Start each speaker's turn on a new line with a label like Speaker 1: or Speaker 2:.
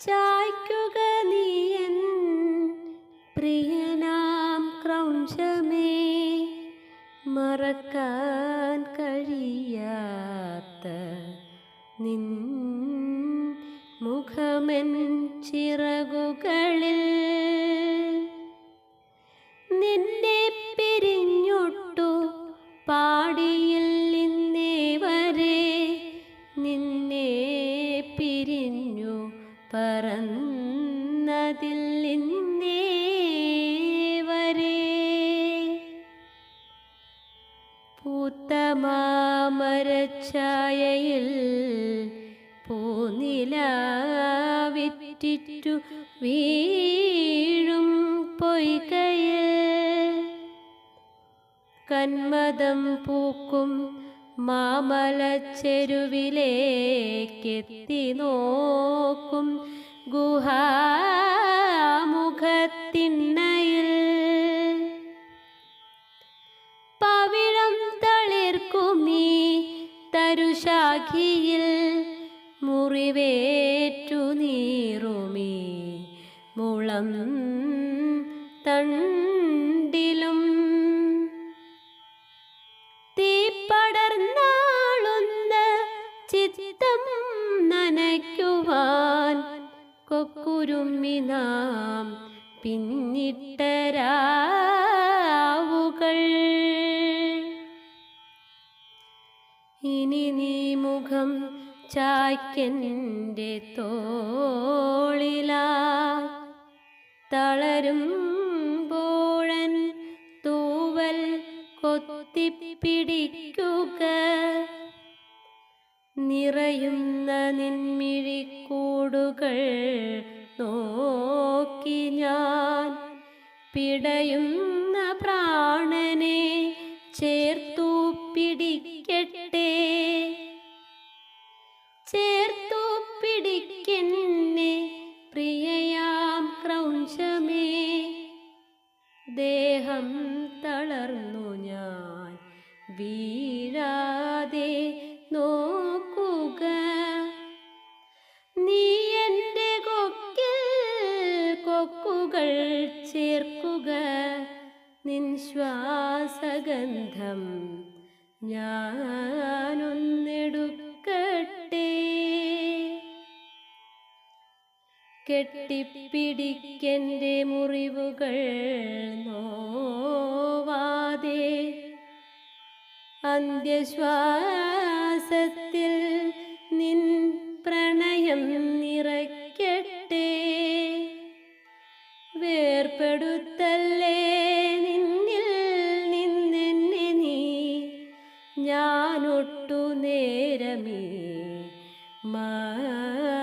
Speaker 1: ചായ്ക്കുക നീയൻ പ്രിയനാം ക്രൗഞ്ചമേ. മറക്കാൻ കഴിയാത്ത നിൻ മുഖമെൻ ചിറകുകളിൽ പറന്നതില്ലിന്നേ വരെ. പൂത്ത മാമരച്ചായയിൽ പൂനിലാവിറ്റിറ്റു വീഴും പൊയ്കയിൽ. കന്മദം പൂക്കും മാമലച്ചെരുവിലേക്കെത്തി നോക്കും ഗുഹാമുഖത്തിണ്ണയിൽ. പവിഴം തളിർക്കുമീ തരുശാഖിയിൽ മുറിവേറ്റു നീറുമീ മുളം തണ്ടിലും കൊക്കുരുമ്മി പിന്നിട്ടരാവുകൾ. പിന്നിട്ട രാവുകൾ ഇനി നീ മുഖം ചായ്ക്കന്റെ തോളിലാ. തളരും പോഴൻ തൂവൽ കൊത്തിപ്പിടിക്കുക. നിറയുന്ന നിൻമിഴിക്കൂടുകൾ നോക്കി ഞാൻ പിടയുന്ന പ്രാണനെ ചേർത്തു പിടിക്കട്ടെ. ചേർത്തു പിടിക്കെന്നെ പ്രിയയാം ക്രൗശമേ. ദേഹം തളർന്നു ഞാൻ വീഴാതെ കൊക്കുകൾ ചേർക്കുക. നിൻ ശ്വാസഗന്ധം ഞാനൊന്നെടുക്കട്ടെ. കെട്ടിപ്പിടിക്കെന്റെ മുറിവുകൾ നോവാതെ അന്ത്യശ്വാസത്തിൽ വേർപ്പെടുത്തല്ലേ നിന്നിൽ നിന്നെന്നെ നീ. ഞാനൊട്ടു നേരമേ മാ